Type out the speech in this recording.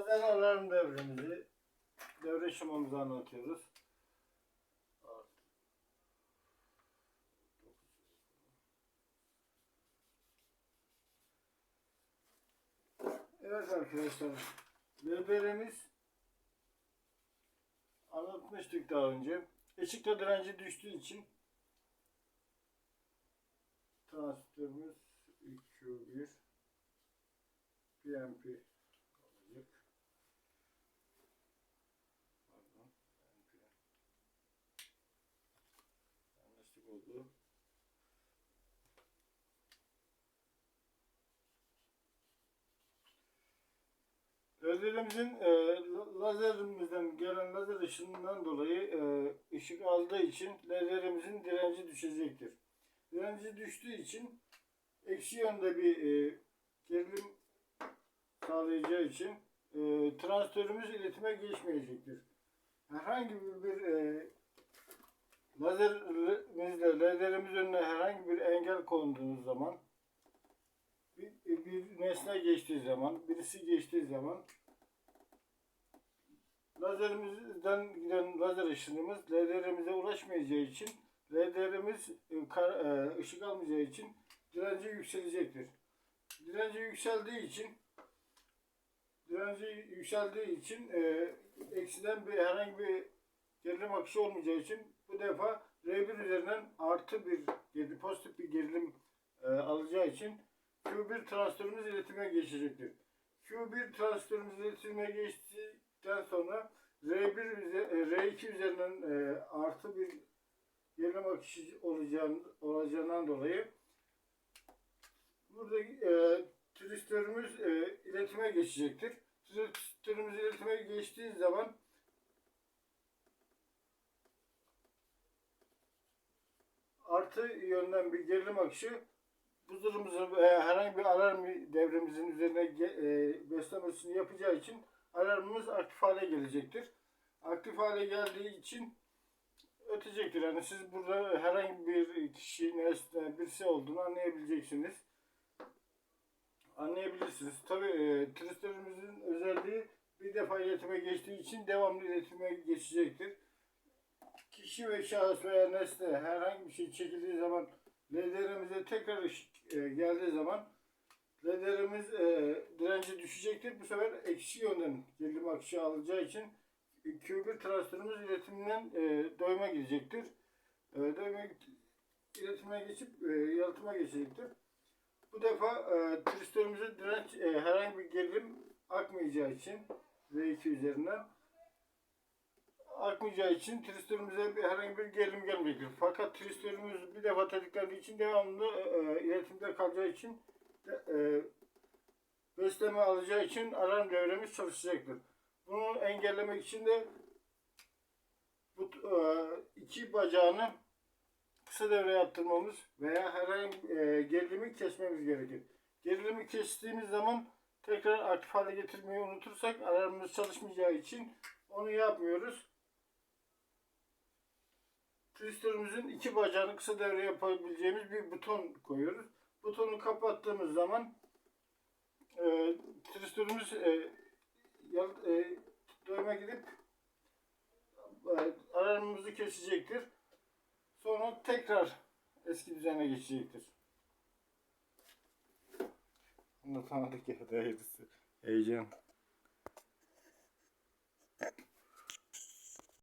lazer alarm devremizi, devre şemamızı anlatıyoruz. Evet arkadaşlar, devremiz anlatmıştık daha önce. Işıkta direnci düştüğü için transistörümüz 2Q1 PNP oldu. Lazerimizin e, la- lazerimizden gelen lazer ışınından dolayı e, ışık aldığı için lazerimizin direnci düşecektir. Direnci düştüğü için eksi yönde bir e, gerilim sağlayacağı için e, transistörümüz iletime geçmeyecektir. Herhangi bir e, lazerimizle lazerimiz önüne herhangi bir engel konduğunuz zaman bir, bir nesne geçtiği zaman, birisi geçtiği zaman lazerimizden giden lazer ışınımız laderimize ulaşmayacağı için laderimiz e, e, ışık almayacağı için direnci yükselecektir. Direnci yükseldiği için direnci yükseldiği için e, eksiden bir herhangi bir gerilim akışı olmayacağı için defa R1 üzerinden artı bir gerilim, pozitif bir gerilim e, alacağı için Q1 transistörümüz iletime geçecektir. Q1 transistörümüz iletime geçtikten sonra R1 üze- e, R2 üzerinden e, artı bir gerilim akışı olacağın, olacağından dolayı burada e, transistörümüz e, iletime geçecektir. Transistörümüz iletime geçtiği zaman artı yönden bir gerilim akışı buzdolabımızın veya herhangi bir alarm devremizin üzerine e, beslemesini yapacağı için alarmımız aktif hale gelecektir. Aktif hale geldiği için ötecektir. Yani siz burada herhangi bir kişi, nesne, birisi olduğunu anlayabileceksiniz. Anlayabilirsiniz. Tabi e, transistörümüzün özelliği bir defa iletime geçtiği için devamlı iletime geçecektir. Kişi ve şahıs veya nesne herhangi bir şey çekildiği zaman LDR'imize tekrar ışık e, geldiği zaman LDR'imiz e, direnci düşecektir. Bu sefer eksi yönden gerilim akışı alacağı için Q1 transistörümüz iletiminden e, doyuma gidecektir. E, doyuma iletime geçip e, yalıtıma geçecektir. Bu defa e, transistörümüze direnç e, herhangi bir gerilim akmayacağı için V2 üzerinden akmayacağı için transistörümüze bir, herhangi bir gerilim gelmeyecektir. Fakat transistörümüz bir defa tetiklendiği için devamlı e, e, iletimde kalacağı için de, e, besleme alacağı için alarm devremiz çalışacaktır. Bunu engellemek için de bu e, iki bacağını kısa devre yaptırmamız veya herhangi e, gerilimi kesmemiz gerekir. Gerilimi kestiğimiz zaman tekrar aktif hale getirmeyi unutursak alarmımız çalışmayacağı için onu yapmıyoruz. Transistörümüzün iki bacağını kısa devre yapabileceğimiz bir buton koyuyoruz. Butonu kapattığımız zaman e, transistörümüz e, e, doyuma gidip e, alarmımızı kesecektir. Sonra tekrar eski düzene geçecektir. Anlatamadık ya da. Heyecan.